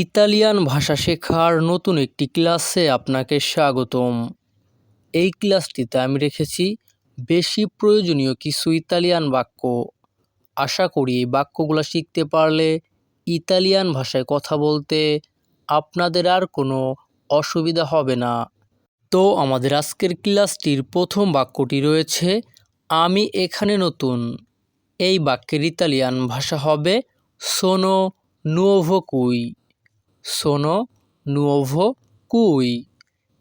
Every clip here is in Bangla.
ইতালিয়ান ভাষা শেখার নতুন একটি ক্লাসে আপনাকে স্বাগতম। এই ক্লাসটিতে আমি রেখেছি বেশি প্রয়োজনীয় কিছু ইতালিয়ান বাক্য। আশা করি এই বাক্যগুলো শিখতে পারলে ইতালিয়ান ভাষায় কথা বলতে আপনাদের আর কোনো অসুবিধা হবে না। তো আমাদের আজকের ক্লাসটির প্রথম বাক্যটি রয়েছে, আমি এখানে নতুন। এই বাক্যের ইতালিয়ান ভাষা হবে, সোনো নুয়োভো কুই। সোনো নুয়োভো কুই।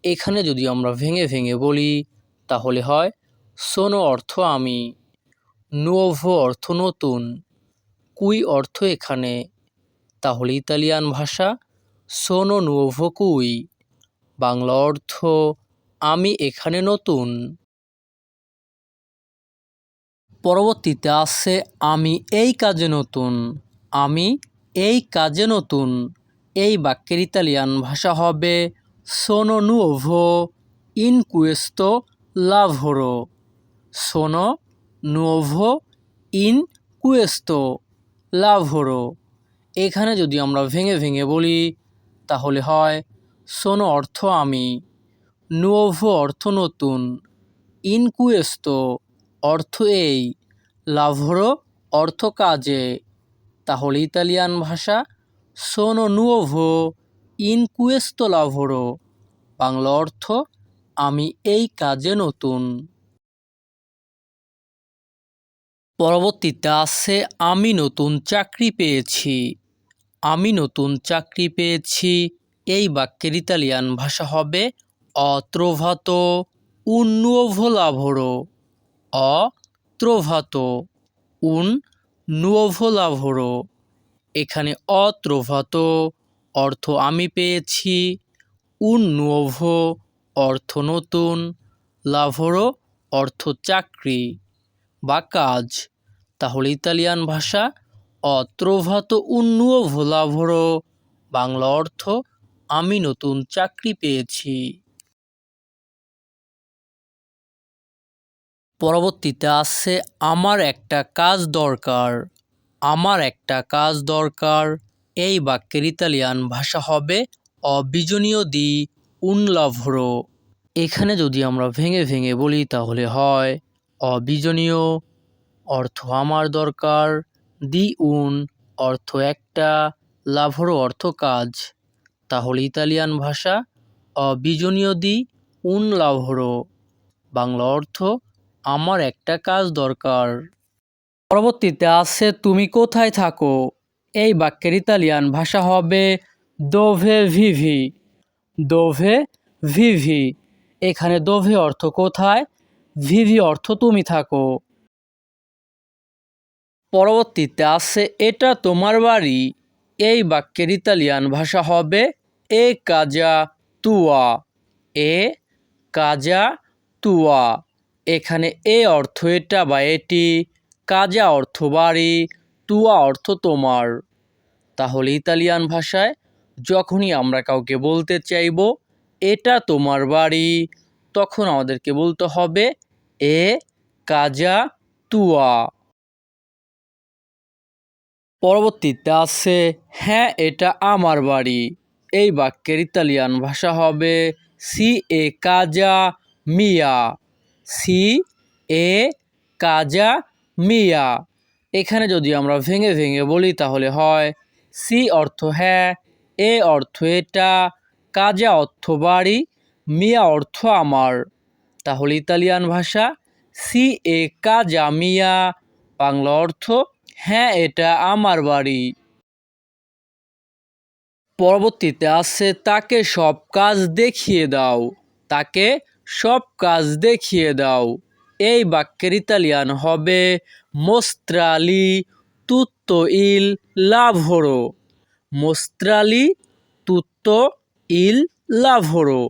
এখানে যদি আমরা ভেঙে ভেঙে বলি, তাহলে হয় সোনো অর্থ আমি, নুয়োভো অর্থ নতুন, কুই অর্থ এখানে। তাহলে ইতালিয়ান ভাষা সোনো নুয়োভো কুই, বাংলা অর্থ আমি এখানে নতুন। পরবর্তীতে আছে আমি এই কাজে নতুন, আমি এই কাজে নতুন। এই বাক্যের ইতালিয়ান ভাষা হবে সোনো নুভো ইন কুয়েস্তো লাভোরো সোনো নুভো ইন কুয়েস্তো লাভোরো এখানে যদি আমরা ভেঙে ভেঙে বলি, তাহলে হয় সোনো অর্থ আমি নুভো অর্থ নতুন ইনকুয়েস্তো অর্থ এই লাভোরো অর্থ কাজে তাহলে ইতালিয়ান ভাষা সোনো নুয়োভো, ইনকুয়েস্তো লাভোরো। বাংলা অর্থ, আমি এই কাজে নতুন। পরবর্তীতে আছে, আমি নতুন চাকরি পেয়েছি। আমি নতুন চাকরি পেয়েছি, এই বাক্যের ইতালিয়ান ভাষা হবে, অত্রভাতো un nuovo lavoro অ trovato un nuovo lavoro এখানে অত্রভাতো অর্থ আমি পেয়েছি nuovo অর্থ নতুন, লাভোরো অর্থ চাকরি। বা কাজ। তাহলে ইতালিয়ান ভাষা অত্রভাতো un nuovo বাংলা অর্থ আমি নতুন চাকরি পেয়েছি। পরবর্তীতে আছে আমার একটা কাজ দরকার। আমার একটা কাজ দরকার। এই বাক্যের ইতালিয়ান ভাষা হবে অবিজনীয় দি উন এখানে যদি আমরা ভেঙে ভেঙে বলি, তাহলে হয় অবিজনীয়, অর্থ আমার দরকার। দি উন, অর্থ একটা, লাভরো অর্থ কাজ। তাহলে ইতালিয়ান ভাষা অবিজনীয় দি উন লাভরো বাংলা অর্থ আমার একটা কাজ দরকার। পরবর্তীতে আছে, তুমি কোথায় থাকো? এই বাক্যের ইতালিয়ান ভাষা হবে দোভে ভিভি দোভে ভিভি এখানে দোভে অর্থ কোথায় ভিভি অর্থ তুমি থাকো। পরবর্তীতে আছে, এটা তোমার বাড়ি? এই বাক্যের ইতালিয়ান ভাষা হবে, এ কাজা তুয়া। এ কাজা তুয়া। এখানে এ অর্থ এটা বা এটি। কাজা অর্থ বাড়ি, তুয়া অর্থ তোমার। তাহলে ইতালিয়ান ভাষায়, যখনই আমরা কাউকে বলতে চাইব, এটা তোমার বাড়ি। তখন আমাদেরকে বলতে হবে, এ কাজা তুয়া। পরবর্তীতে আছে হ্যাঁ এটা আমার বাড়ি। এই বাক্যের ইতালিয়ান ভাষা হবে, সি এ কাজা মিয়া। সি এ কাজা মিয়া। এখানে যদি আমরা ভেঙে ভেঙে বলি তাহলে হয় সি অর্থ হ্যাঁ এ অর্থ এটা, কাজা অর্থ বাড়ি, মিয়া অর্থ আমার। তাহলে ইতালিয়ান ভাষা সি এ কাজা মিয়া, বাংলা অর্থ হ্যাঁ এটা আমার বাড়ি। পরবর্তীতে আছে তাকে সব কাজ দেখিয়ে দাও, তাকে সব কাজ দেখিয়ে দাও। এই বাক্যের ইতালিয়ান হবে, মোস্ত্রালি তুত্ত ইল লাভরো মোস্ত্রালি তুত্ত ইল লাভরো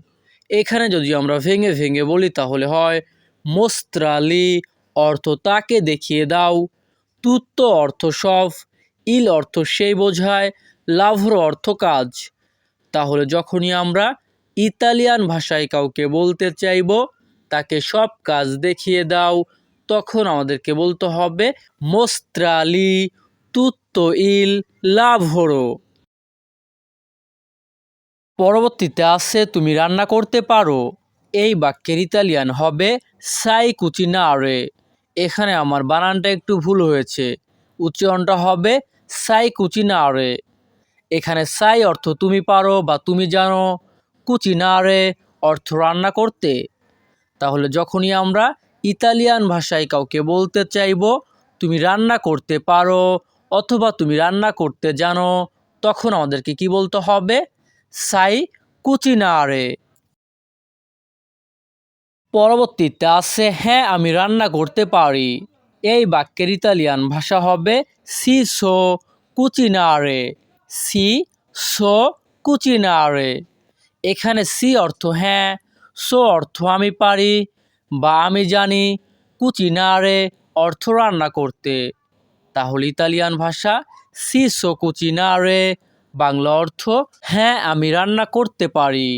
এখানে যদি আমরা ভেঙে ভেঙে বলি, তাহলে হয়, মোস্ত্রালি অর্থ তাকে দেখিয়ে দাও। তুত্ত অর্থ সব ইল অর্থ সেই বোঝায় লাভর অর্থ কাজ। তাহলে যখনই আমরা ইতালিয়ান ভাষায় কাউকে বলতে চাইব তাকে সব কাজ দেখিয়ে দাও। তখন আমাদেরকে বলতে হবে, মোস্ত্রালি তুত্ত ইল লাভরো পরবর্তীতে আছে, তুমি রান্না করতে পারো। এই বাক্যের ইতালিয়ান হবে, সাই কুচিনারে। এখানে আমার বানানটা একটু ভুল হয়েছে। উচ্চারণটা হবে, সাই কুচিনারে। এখানে সাই অর্থ, তুমি পারো বা তুমি জানো। কুচিনারে অর্থ, রান্না করতে। তাহলে যখনই আমরা ইতালিয়ান ভাষায় কাউকে বলতে চাইব, তুমি রান্না করতে পারো অথবা তুমি রান্না করতে জানো, তখন আমাদেরকে কি বলতে হবে? সাই কুচিনারে। পরবর্তীতে আছে হ্যাঁ আমি রান্না করতে পারি। এই বাক্যের ইতালিয়ান ভাষা হবে সি সো কুচিনারে। সি সো কুচিনারে। এখানে সি অর্থ হ্যাঁ। সো অর্থ আমি পারি বা আমি জানি কুচিনারে অর্থ রান্না করতে। তাহলে ইতালিয়ান ভাষা সি সো কুচিনারে বাংলা অর্থ হ্যাঁ আমি রান্না করতে পারি।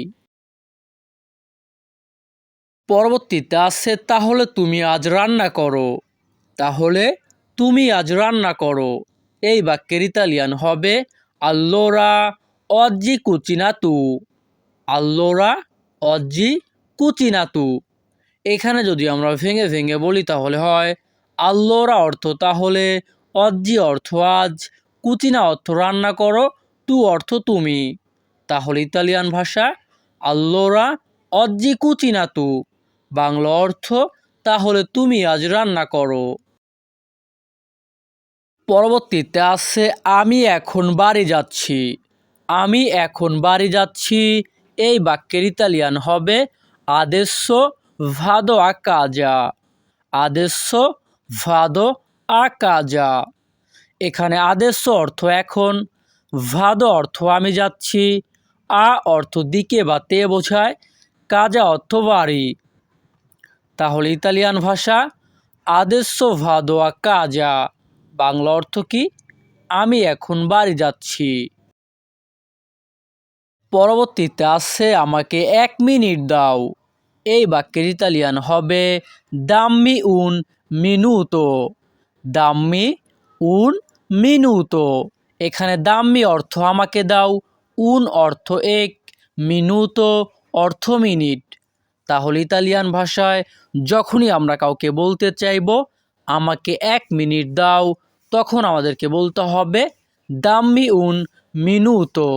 পরবর্তীতে আছে, তাহলে তুমি আজ রান্না করো। তাহলে তুমি আজ রান্না করো। এই বাক্যের ইতালিয়ান হবে আল্লোরা অজ্জি কুচিনাতু আল্লোরা অজ্জি কুচিনাতু। এখানে যদি আমরা ভেঙে ভেঙে বলি তাহলে হয় আল্লোরা অর্থ, তাহলে অজ্জি অর্থ আজ, কুচিনা অর্থ রান্না করো, তু অর্থ তুমি। তাহলে ইতালিয়ান ভাষা আল্লোরা অজ্জি কুচিনা তু বাংলা অর্থ, তাহলে তুমি আজ রান্না করো। পরবর্তীতে আছে আমি এখন বাড়ি যাচ্ছি। আমি এখন বাড়ি যাচ্ছি এই বাক্যের ইতালিয়ান হবে আদেশ ভাদো আকাজা। আদেশ ভাদো আকাজা। এখানে আদেশ অর্থ এখন, ভাদ অর্থ আমি যাচ্ছি। আ অর্থ দিকে বা তে বোঝায়, কাজা অর্থ বাড়ি। তাহলে ইতালিয়ান ভাষা আদেশ ভাদোয়া কাজা বাংলা অর্থ কি, আমি এখন বাড়ি যাচ্ছি। পরবর্তীতে আছে, আমাকে এক মিনিট দাও। এই বাক্যের ইতালিয়ান হবে, দাম্মি উন মিনুতো। দাম্মি উন মিনুতো। এখানে দাম্মি অর্থ আমাকে দাও, উন অর্থ এক, মিনুতো অর্থ মিনিট। তাহলে ইতালিয়ান ভাষায়, যখনই আমরা কাউকে বলতে চাইব, আমাকে এক মিনিট দাও। তখন আমাদেরকে বলতে হবে, দাম্মি উন মিনুতো।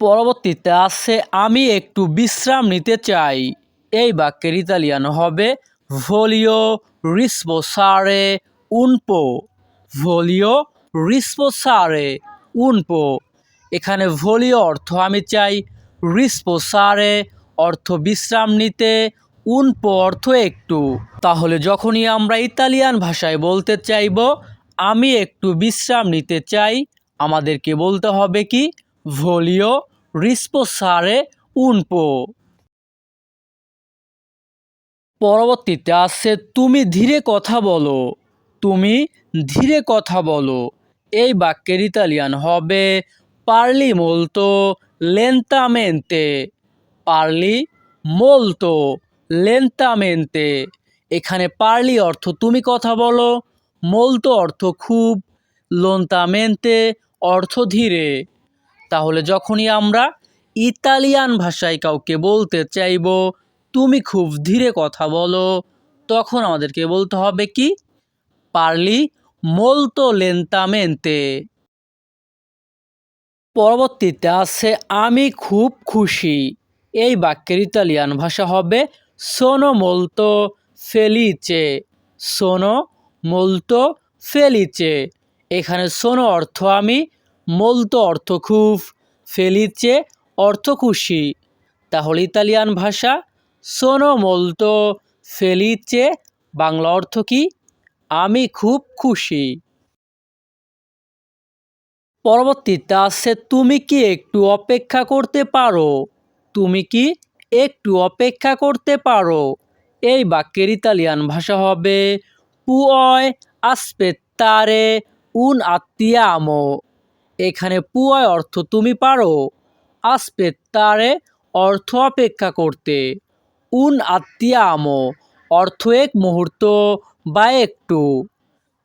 পরবর্তীতে আছে, আমি একটু বিশ্রাম নিতে চাই। এই বাক্যের ইতালিয়ান হবে ভলিও রিসপোসারে উনপো ভলিও রিসপোসারে উনপো এখানে ভলিও অর্থ আমি চাই রিসপোসারে অর্থ বিশ্রাম নিতে উনপো অর্থ একটু। তাহলে যখনই আমরা ইতালিয়ান ভাষায় বলতে চাইব, আমি একটু বিশ্রাম নিতে চাই, আমাদেরকে বলতে হবে কি? ভলিও রিসপোসারে উনপো পরবর্তীতে আসছে, তুমি ধীরে কথা বলো। তুমি ধীরে কথা বলো। এই বাক্যের ইতালিয়ান হবে পারলি মোলতো লেন্তামেন্তে পারলি মোলতো লেন্তামেন্তে এখানে পারলি অর্থ, তুমি কথা বলো। মোলতো অর্থ, খুব। লন্তামেন্তে অর্থ, ধীরে। তাহলে যখনই আমরা ইতালিয়ান ভাষায় কাউকে বলতে চাইব, তুমি খুব ধীরে কথা বলো, তখন আমাদেরকে বলতে হবে কি? পারলি মোলতো লেন্তামেন্তে পরবর্তীতে আছে, আমি খুব খুশি। এই বাক্যের ইতালিয়ান ভাষা হবে সোনো মোলতো ফেলিচে সোনো মোলতো ফেলিচে এখানে সোনো অর্থ আমি মোলতো অর্থ খুব ফেলিচে অর্থ খুশি। তাহলে ইতালিয়ান ভাষা, সোনো মোলতো ফেলিচে বাংলা অর্থ কি? আমি খুব খুশি। পরবর্তীতে আছে, তুমি কি একটু অপেক্ষা করতে পারো? তুমি কি একটু অপেক্ষা করতে পারো? এই বাক্যের ইতালিয়ান ভাষা হবে, পুয় আসপেত্তারে উন আত্মিয়ামো এখানে পুয় অর্থ তুমি পারো। আসপেত্তারে অর্থ অপেক্ষা করতে। উন আত্মিয়ামো, অর্থ এক মুহূর্ত বা একটু।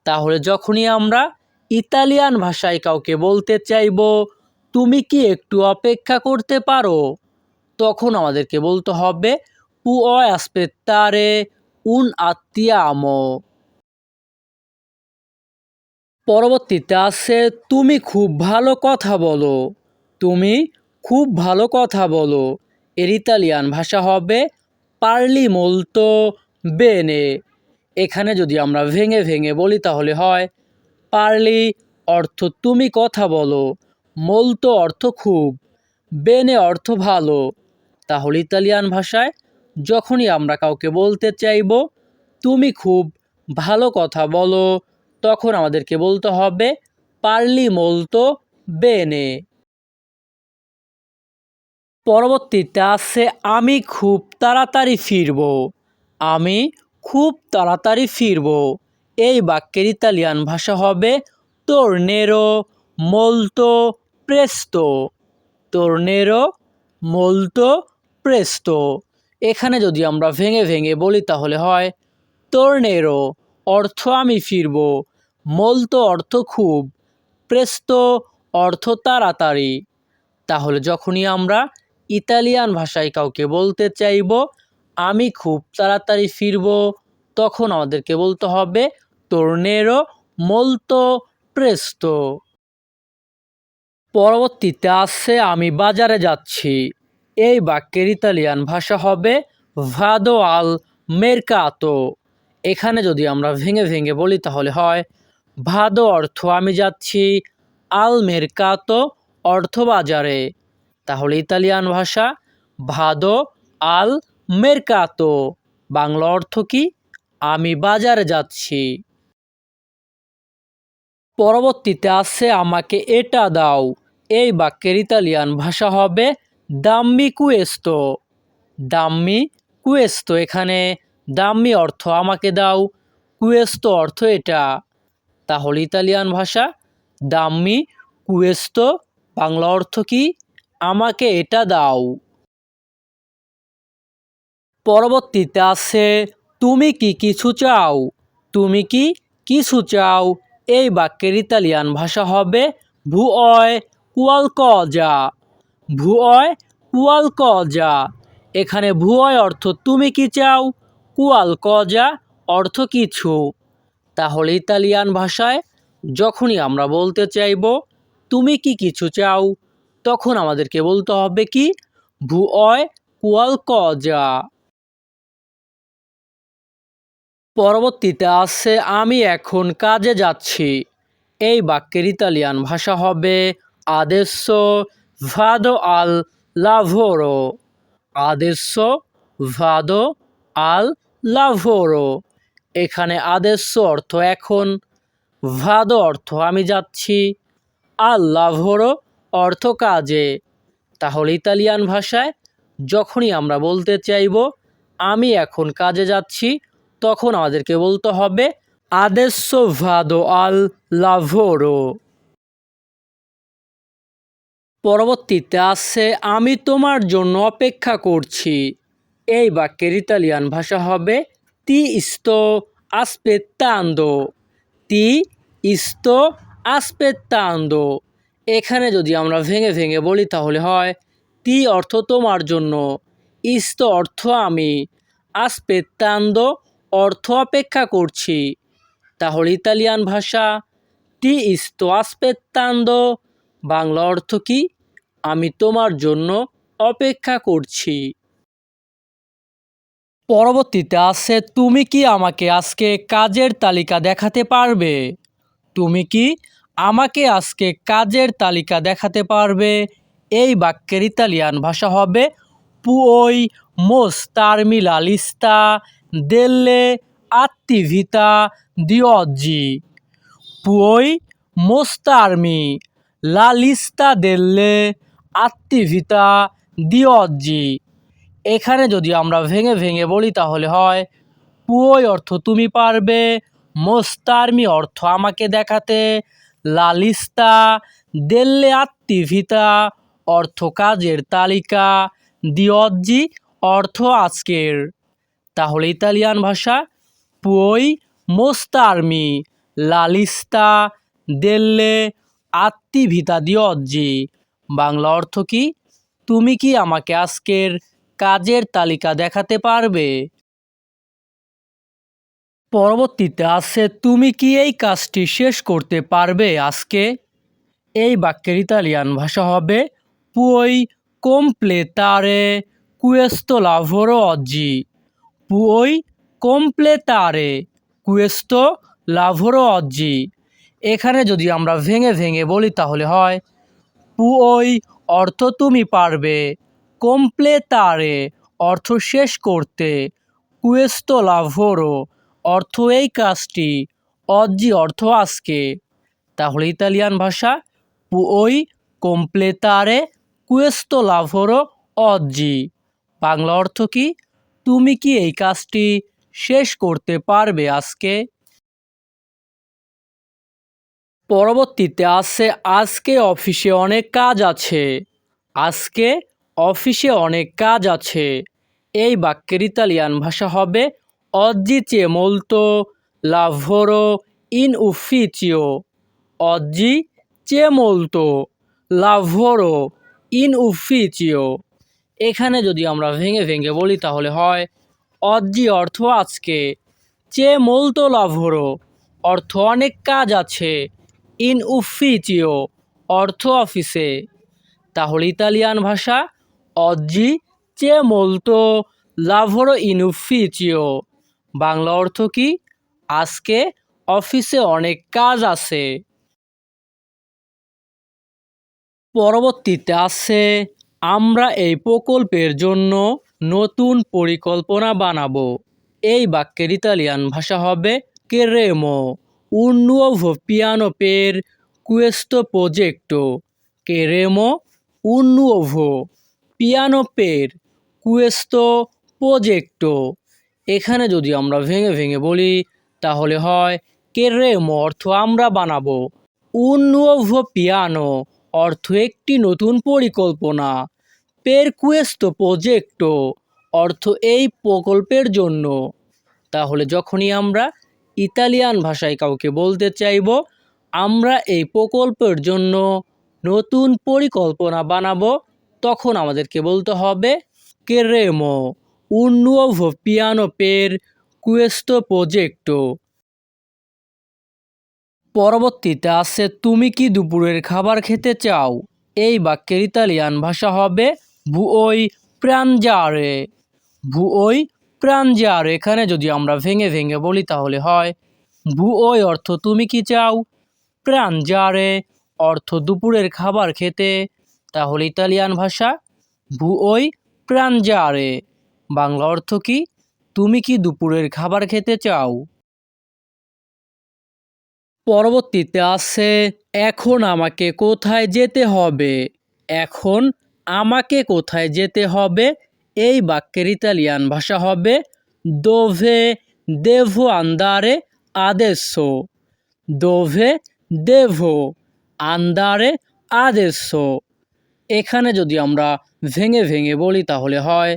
তাহলে যখনই আমরা ইতালিয়ান ভাষায় কাউকে বলতে চাইব, তুমি কি একটু অপেক্ষা করতে পারো? তখন আমাদেরকে বলতে হবে পুও aspettare un attimo পরবর্তীতে আছে তুমি খুব ভালো কথা বলো। তুমি খুব ভালো কথা বলো। এর ইতালিয়ান ভাষা হবে পার্লি মোলতো বেনে। এখানে যদি আমরা ভেঙে ভেঙে বলি তাহলে হয়, পার্লি অর্থ তুমি কথা বলো, মোলতো অর্থ খুব, বেনে অর্থ ভালো। তাহলে ইতালিয়ান ভাষায় যখনই আমরা কাউকে বলতে চাইব, তুমি খুব ভালো কথা বলো তখন আমাদেরকে বলতে হবে, পার্লি মলতো বেনে। পরবর্তীতে আছে, আমি খুব তাড়াতাড়ি ফিরব। আমি খুব তাড়াতাড়ি ফিরব। এই বাক্যের ইতালিয়ান ভাষা হবে তোর্নেরো মোলতো প্রেস্তো তোর্নেরো মোলতো প্রেস্তো এখানে যদি আমরা ভেঙে ভেঙে বলি তাহলে হয় তোর্নেরো অর্থ আমি ফিরব। মোলতো অর্থ খুব, প্রেস্তো অর্থ তাড়াতাড়ি। তাহলে যখনই আমরা ইতালিয়ান ভাষায় কাউকে বলতে চাইব, আমি খুব তাড়াতাড়ি ফিরব, তখন আমাদেরকে বলতে হবে তোর্নেরো মোলতো প্রেস্তো পরবর্তীতে আসছে আমি বাজারে যাচ্ছি। এই বাক্যের ইতালিয়ান ভাষা হবে ভাদো আল মেরকাতো এখানে যদি আমরা ভেঙে ভেঙে বলি তাহলে হয় ভাদো অর্থ, আমি যাচ্ছি আল মেরকাতো অর্থ বাজারে। তাহলে ইতালিয়ান ভাষা ভাদো আল মেরকাতো। বাংলা অর্থ কি? আমি বাজারে যাচ্ছি। পরবর্তীতে আছে, আমাকে এটা দাও। এই বাক্যের ইতালিয়ান ভাষা হবে দাম্মি কুয়েস্তো। দাম্মি কুয়েস্তো এখানে দাম্মি অর্থ আমাকে দাও। কুয়েস্তো অর্থ এটা। তাহলে ইতালিয়ান ভাষা, দাম্মি, কুয়েস্তো, বাংলা অর্থ কি? আমাকে এটা দাও। পরবর্তীতে আছে, তুমি কি কিছু চাও? তুমি কি কিছু চাও? এই বাক্যের ইতালিয়ান ভাষা হবে ভুঅয় কুয়াল ক কজা ভুঅয় কুয়াল কজা এখানে ভুঅয় অর্থ তুমি কি চাও? কুয়াল কজা অর্থ কিছু। তাহলে ইতালিয়ান ভাষায় যখনই আমরা বলতে চাইব, তুমি কি কিছু চাও? তখন আমাদেরকে বলতে হবে কি ভুঅয় কুয়াল কজা পরবর্তীতে আছে আমি এখন কাজে যাচ্ছি। এই বাক্যের ইতালিয়ান ভাষা হবে আদেsso vado আল lavoro adesso vado আল lavoro এখানে আদেশ অর্থ এখন, ভাদো অর্থ আমি যাচ্ছি আল লাভোরো অর্থ কাজে। তাহলে ইতালিয়ান ভাষায় যখনই আমরা বলতে চাইব, আমি এখন কাজে যাচ্ছি, তখন আমাদেরকে বলতে হবে আদেsso vado আল lavoro পরবর্তীতে আছে, আমি তোমার জন্য অপেক্ষা করছি। এই বাক্যের ইতালিয়ান ভাষা হবে তি sto aspettando. তি sto aspettando. এখানে যদি আমরা ভেঙে ভেঙে বলি তাহলে হয়, তি অর্থ তোমার জন্য, ইস্ত অর্থ আমি, আসপেত্তান্দো অর্থ অপেক্ষা করছি। তাহলে ইতালিয়ান ভাষা, তি ইস্ত আসপেত্তান্দো, বাংলা অর্থ কি, আমি তোমার জন্য অপেক্ষা করছি। পরবর্তীতে আছে, তুমি কি আমাকে আজকে কাজের তালিকা দেখাতে পারবে? তুমি কি আমাকে আজকে কাজের তালিকা দেখাতে পারবে? এই বাক্যের ইতালিয়ান ভাষা হবে পুওই মোস্তারমি লালিস্তা দেল্লে attività di oggi. Puoi mostrarmi la lista delle attività di oggi. এখানে যদি আমরা ভেঙে ভেঙে বলি তাহলে হয়, পুয়োই অর্থ তুমি পারবে, মোস্তারমি অর্থ আমাকে দেখাতে, লালিস্তা, দেল্লে আত্মিভিতা, অর্থ কাজের তালিকা, দিয়জ্জি অর্থ আজকের। তাহলে ইতালিয়ান ভাষা পুই মোস্তারমি, লালিস্তা, দেল্লে আত্মিভিতা, দিয়জ্জি। বাংলা অর্থ কি, তুমি কি আমাকে আজকের কাজের তালিকা দেখাতে পারবে। পরবর্তীতে আছে, তুমি কি এই কাজটি শেষ করতে পারবে? আজকে এই বাক্যের ইতালিয়ান ভাষা হবে, পুই completare questo lavoro oggi puoi completare questo lavoro oggi এখানে যদি আমরা ভেঙে ভেঙে বলি তাহলে হয়, পুই অর্থ তুমি পারবে। কমপ্লেতারে অর্থ শেষ করতে কুয়েস্তো লাভোরো অর্থ এই কাজটি অজ্জি অর্থ আজকে। তাহলে ইতালিয়ান ভাষা পুই কমপ্লেতারে কুয়েস্তো লাভোরো অজ্জি বাংলা অর্থ কি? তুমি কি এই কাজটি শেষ করতে পারবে আজকে? পরবর্তীতে আছে, আজকে অফিসে অনেক কাজ আছে। আজকে অফিসে অনেক কাজ আছে। এই বাক্যের ইতালিয়ান ভাষা হবে অজ্জি চে মোলতো লাভোরো ইন উফিচিও অজ্জি চে মোলতো লাভোরো ইন উফিচিও এখানে যদি আমরা ভেঙে ভেঙে বলি তাহলে হয় অজ্জি অর্থ আজকে। চে মোলতো লাভোরো অর্থ অনেক কাজ আছে। ইন উফিচিও অর্থ অফিসে। তাহলে ইতালিয়ান ভাষা অজ্জি চে মোলতো, লাভোরো ইন উফিচিও বাংলা অর্থ কি? আজকে অফিসে অনেক কাজ আছে। পরবর্তীতে আছে, আমরা এই প্রকল্পের জন্য নতুন পরিকল্পনা বানাবো। এই বাক্যের ইতালিয়ান ভাষা হবে কেরেমো un nuovo piano per questo progetto queremo piano per questo progetto এখানে যদি আমরা ভেঙে ভেঙে বলি, তাহলে হয় কেরেমো অর্থ আমরা বানাবো? Nuovo piano অর্থ একটি নতুন পরিকল্পনা। পের কুয়েস্তো প্রজেক্টো অর্থ এই প্রকল্পের জন্য। তাহলে যখনই আমরা ইতালিয়ান ভাষায় কাউকে বলতে চাইব, আমরা এই প্রকল্পের জন্য নতুন পরিকল্পনা বানাবো তখন আমাদেরকে বলতে হবে, কেরেমো un nuovo piano per questo progetto পরবর্তীতে আছে, তুমি কি দুপুরের খাবার খেতে চাও? এই বাক্যের ইতালিয়ান ভাষা হবে ভুওই প্রাঞ্জারে। ভুওই প্রাঞ্জার এখানে যদি আমরা ভেঙে ভেঙে বলি তাহলে হয় ভুওই অর্থ তুমি কি চাও? প্রাঞ্জারে অর্থ দুপুরের খাবার খেতে। তাহলে ইতালিয়ান ভাষা ভুওই প্রাঞ্জারে বাংলা অর্থ কি? তুমি কি দুপুরের খাবার খেতে চাও? পরবর্তীতে আছে, এখন আমাকে কোথায় যেতে হবে? এখন, আমাকে কোথায় যেতে হবে? এই বাক্যের ইতালিয়ান ভাষা হবে, দোভে দেভো আন্দারে আদেশো দোভে দেভো আন্দারে আদেশো এখানে যদি আমরা ভেঙে ভেঙে বলি তাহলে হয়,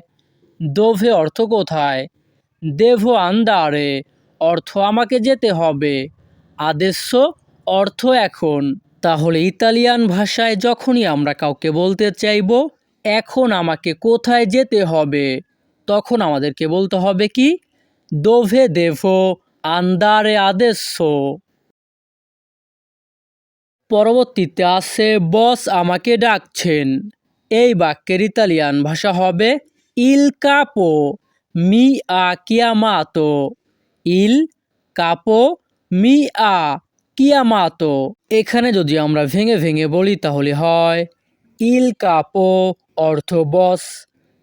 দোভে অর্থ কোথায়? দেভো আন্দারে, অর্থ আমাকে যেতে হবে। আদেশ্য, অর্থ এখন। তাহলে ইতালিয়ান ভাষায় যখনই আমরা কাউকে বলতে চাইব, এখন আমাকে কোথায় যেতে হবে? তখন আমাদেরকে বলতে হবে কি? দোভে দেভো আন্দারে আদেশ্য। পরবর্তীতে আছে, বস আমাকে ডাকছেন। এই বাক্যের ইতালিয়ান ভাষা হবে, ইল কাপো মি আ কিয়ামাতো ইল কাপো মি আ কিয়ামাতো এখানে যদি আমরা ভেঙে ভেঙে বলি, তাহলে হয়, ইল কাপো অর্থ, বস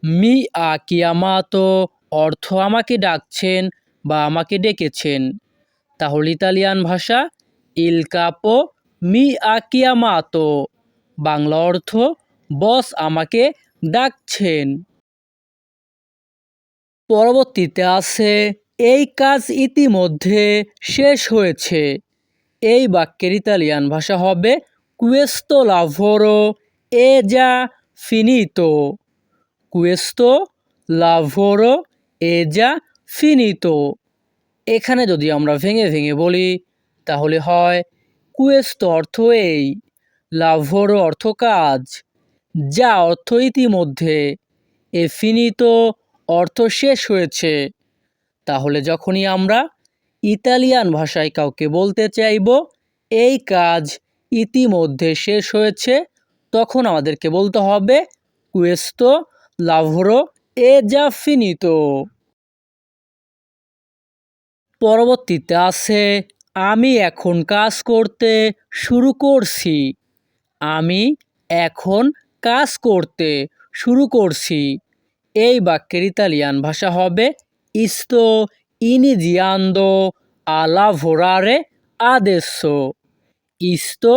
মি আ কিয়ামাতো অর্থ, আমাকে ডাকছেন বা আমাকে ডেকেছেন। তাহলে ইতালিয়ান ভাষা, ইল কাপো মি আ কিয়ামাতো বাংলা অর্থ, বস আমাকে ডাকছেন। পরবর্তীতে আছে, এই কাজ ইতিমধ্যে শেষ হয়েছে। এই বাক্যের ইতালিয়ান ভাষা হবে কুয়েস্তো লাভোরো এ যা ফিনিতো কুয়েস্তো লাভোরো এ যা ফিনিতো এখানে যদি আমরা ভেঙে ভেঙে বলি, তাহলে হয় কুয়েস্তো অর্থ এই লাভোরো অর্থ কাজ যা অর্থ ইতিমধ্যে এ ফিনিতো অর্থ শেষ হয়েছে। তাহলে যখনই আমরা ইতালিয়ান ভাষায় কাউকে বলতে চাইব, এই কাজ ইতিমধ্যে শেষ হয়েছে, তখন আমাদেরকে বলতে হবে কুয়েস্তো লাভরো এ যা ফিনিতো পরবর্তীতে আছে আমি এখন কাজ করতে শুরু করছি। আমি এখন কাজ করতে শুরু করছি। এই বাক্যের ইতালিয়ান ভাষা হবে ইস্তো ইনিজিয়ান্দো lavorare adesso ইস্তো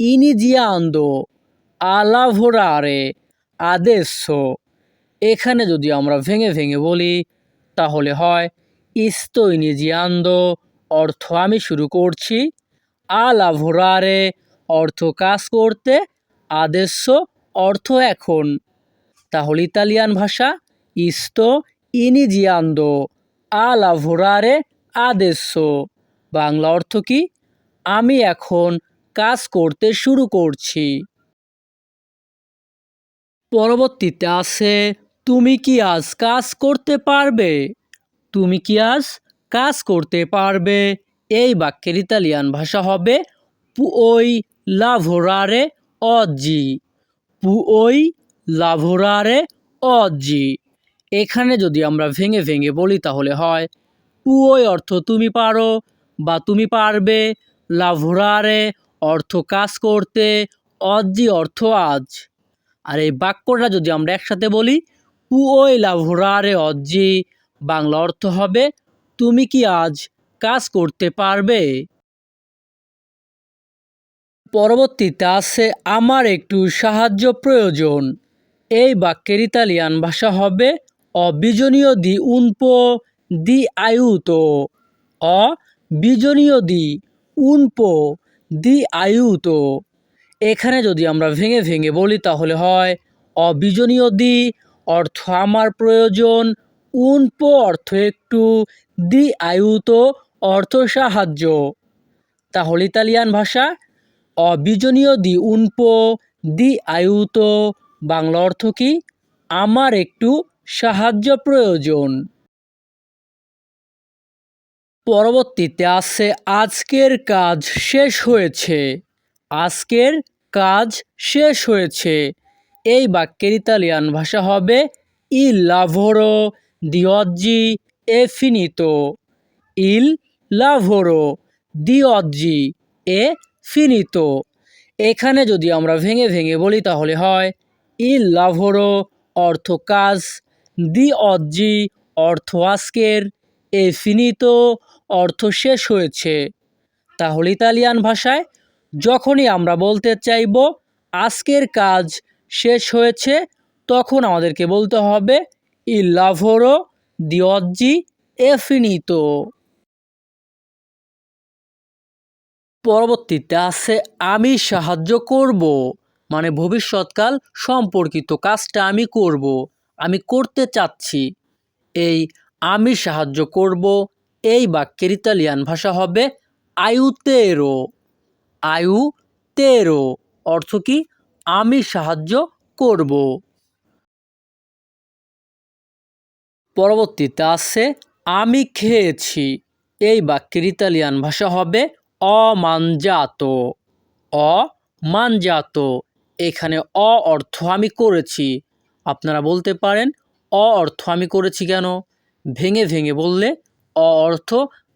ইনিজিয়ান্দো lavorare adesso এখানে যদি আমরা ভেঙে ভেঙে বলি, তাহলে হয় ইস্তো ইনিজিয়ান্দো অর্থ আমি শুরু করছি। আ লাভোরারে অর্থ কাজ করতে, আদেশ্য অর্থ এখন। তাহলে ইতালিয়ান ভাষা, ইস্তো ইনিজিয়ান্দো। আ লাভোরারে আদেশ্য। বাংলা অর্থ কি? আমি এখন কাজ করতে শুরু করছি। পরবর্তীতে আছে, তুমি কি আজ কাজ করতে পারবে? তুমি কি আজ কাজ করতে পারবে। এই বাক্যের ইতালিয়ান ভাষা হবে পুওই লাভোরারে অজি পুওই লাভোরারে অজি এখানে যদি আমরা ভেঙে ভেঙে বলি তাহলে হয় পুওই অর্থ তুমি পারো বা তুমি পারবে। লাভোরারে অর্থ কাজ করতে অজি অর্থ আজ। আর এই বাক্যটা যদি আমরা একসাথে বলি পুওই লাভোরারে অজি বাংলা অর্থ হবে তুমি কি আজ কাজ করতে পারবে? পরবর্তীতে আছে আমার একটু সাহায্য প্রয়োজন। এই বাক্যের ইতালিয়ান ভাষা হবে অবিজনীয় দি উনপো দি আয়ুতো। অবিজনীয় দি উনপো দি আয়ুতো। এখানে যদি আমরা ভেঙে ভেঙে বলি তাহলে হয় অবিজনীয় দি অর্থ আমার প্রয়োজন, উনপো অর্থ একটু দি আয়ুতো অর্থ সাহায্য তাহলে ইতালিয়ান ভাষা অবিজনীয় দি উনপো দি আয়ুতো বাংলা অর্থ কি? আমার একটু সাহায্য প্রয়োজন। পরবর্তীতে আছে, আজকের কাজ শেষ হয়েছে। আজকের কাজ শেষ হয়েছে। এই বাক্যের ইতালিয়ান ভাষা হবে ই লাভোরো দি অজ্জি এ ফিনিতো ইল লাভোরো। দি অজ্জি এ ফিনিতো এখানে যদি আমরা ভেঙে ভেঙে বলি তাহলে হয় ইল লাভোরো অর্থ কাজ দি অজ্জি অর্থ আজকের এ ফিনিতো অর্থ শেষ হয়েছে। তাহলে ইতালিয়ান ভাষায় যখনই আমরা বলতে চাইব আজকের কাজ শেষ হয়েছে, তখন আমাদেরকে বলতে হবে ই লাভোরো দি অজ্জি এ ফিনিতো পরবর্তীতে আছে আমি সাহায্য করব মানে ভবিষ্যৎকাল সম্পর্কিত কাজটা আমি করব, আমি করতে চাচ্ছি। এই আমি সাহায্য করব, এই বাক্যের ইতালিয়ান ভাষা হবে আয়ু তেরো আয়ু তেরো অর্থ কি? আমি সাহায্য করব। পরবর্তীতে আছে, আমি খেয়েছি। এই বাক্যের ইতালিয়ান ভাষা হবে, অমানজাত। অমানজাত। এখানে অ অর্থ আমি করেছি। আপনারা বলতে পারেন, অ অর্থ আমি করেছি কেন? ভেঙে ভেঙে বললে, অ অর্থ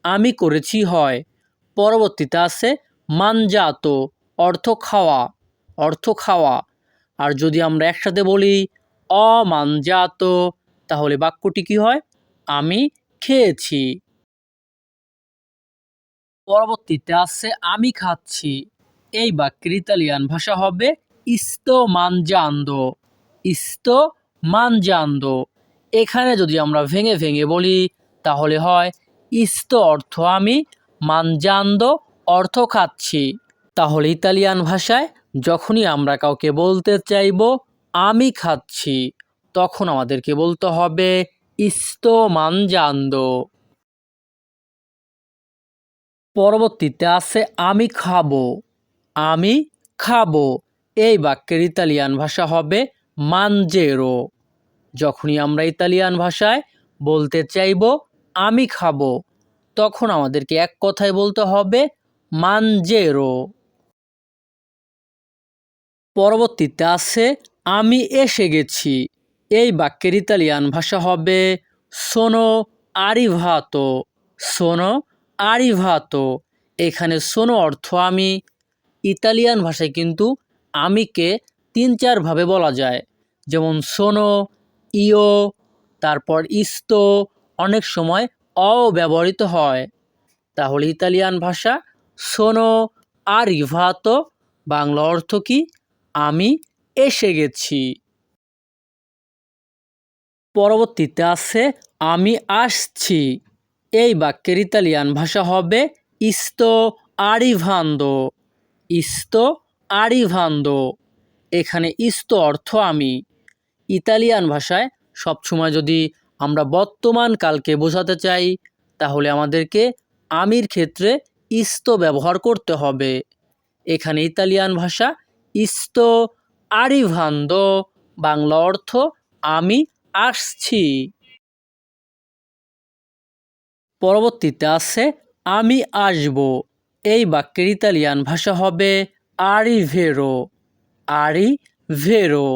আমি করেছি হয়। পরবর্তীতে আছে, মানজাত। অর্থ খাওয়া। অর্থ খাওয়া। আর যদি আমরা একসাথে বলি, অমানজাত। তাহলে বাক্যটি কি হয়? আমি খেয়েছি। পরবর্তীতে আছে, আমি খাচ্ছি। এই বাক্যের ইতালিয়ান ভাষা হবে ইস্তো মানজান্দো। ইস্তো মানজান্দো। এখানে যদি আমরা ভেঙে ভেঙে বলি, তাহলে হয় ইস্তো অর্থ আমি মানজান্দো অর্থ খাচ্ছি। তাহলে ইতালিয়ান ভাষায় যখনই আমরা কাউকে বলতে চাইব, আমি খাচ্ছি। তখন আমাদেরকে বলতে হবে ইস্তো মানজান্দো পরবর্তীতে আছে, আমি খাব আমি খাব। এই বাক্যের ইতালিয়ান ভাষা হবে মানজেরো যখনই আমরা ইতালিয়ান ভাষায় বলতে চাইব, আমি খাব, তখন আমাদেরকে এক কথায় বলতে হবে মানজেরো পরবর্তীতে আছে, আমি এসে গেছি। এই বাক্যের ইতালিয়ান ভাষা হবে সোনো আরিভাতো। সোনো আরিভাতো। এখানে সোনো অর্থ আমি। ইতালিয়ান ভাষায় কিন্তু আমিকে তিন চারভাবে বলা যায়। যেমন সোনো ইও তারপর ইস্তো অনেক সময় অ ব্যবহৃত হয়। তাহলে ইতালিয়ান ভাষা সোনো আরিভাতো, বাংলা অর্থ কি? আমি এসে গেছি। পরবর্তীতে আছে, আমি আসছি। এই বাক্যের ইতালিয়ান ভাষা হবে, ইস্তো আরিভান্দো। ইস্তো আরিভান্দো। এখানে ইস্তো অর্থ আমি। ইতালিয়ান ভাষায় সবসময় যদি আমরা বর্তমান কালকে বোঝাতে চাই, তাহলে আমাদেরকে আমির ক্ষেত্রে ইস্তো ব্যবহার করতে হবে। এখানে ইতালিয়ান ভাষা ইস্তো আরিভান্দো। বাংলা অর্থ আমি আসছি। পরবর্তীতে আছে, আমি আসব। এই বাক্যের ইতালিয়ান ভাষা হবে আরিভেরো। আরিভেরো।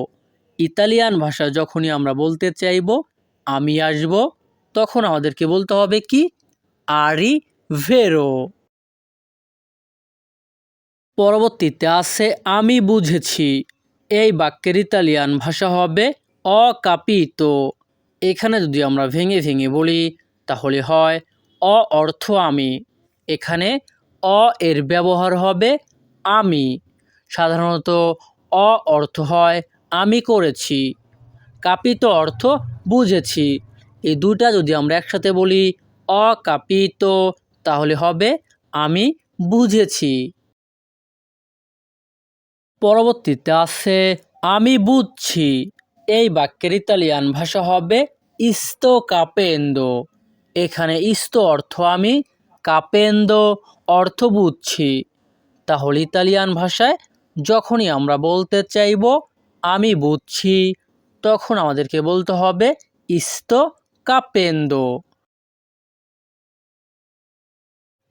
ইতালিয়ান ভাষা যখনই আমরা বলতে চাইব, আমি আসব, তখন আমাদেরকে বলতে হবে কি? আরি ভেরো পরবর্তীতে আছে, আমি বুঝেছি। এই বাক্যের ইতালিয়ান ভাষা হবে অকাপিতো। এখানে যদি আমরা ভেঙে ভেঙে বলি, তাহলে হয় অ অর্থ আমি। এখানে অ এর ব্যবহার হবে আমি। সাধারণত অ অর্থ হয় আমি করেছি, কাপিত অর্থ বুঝেছি। এই দুটা যদি আমরা একসাথে বলি অকাপিত, তাহলে হবে আমি বুঝেছি। পরবর্তীতে আছে আমি বুঝছি। এই বাক্যের ইতালিয়ান ভাষা হবে ইস্তো কাপেন্দো। এখানে ইস্তো অর্থ আমি কাপেন্দো অর্থ বুঝছি। তাহলে ইতালিয়ান ভাষায় যখনই আমরা বলতে চাইব, আমি বুঝছি, তখন আমাদেরকে বলতে হবে ইস্তো কাপেন্দো।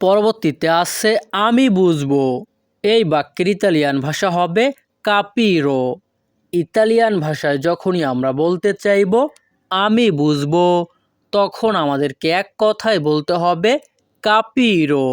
পরবর্তীতে আসছে আমি বুঝব। এই বাক্যের ইতালিয়ান ভাষা হবে কাপিরো। ইতালিয়ান ভাষায় যখনই আমরা বলতে চাইব, আমি বুঝব। তখন আমাদেরকে এক কথায় বলতে হবে, কাপিরো।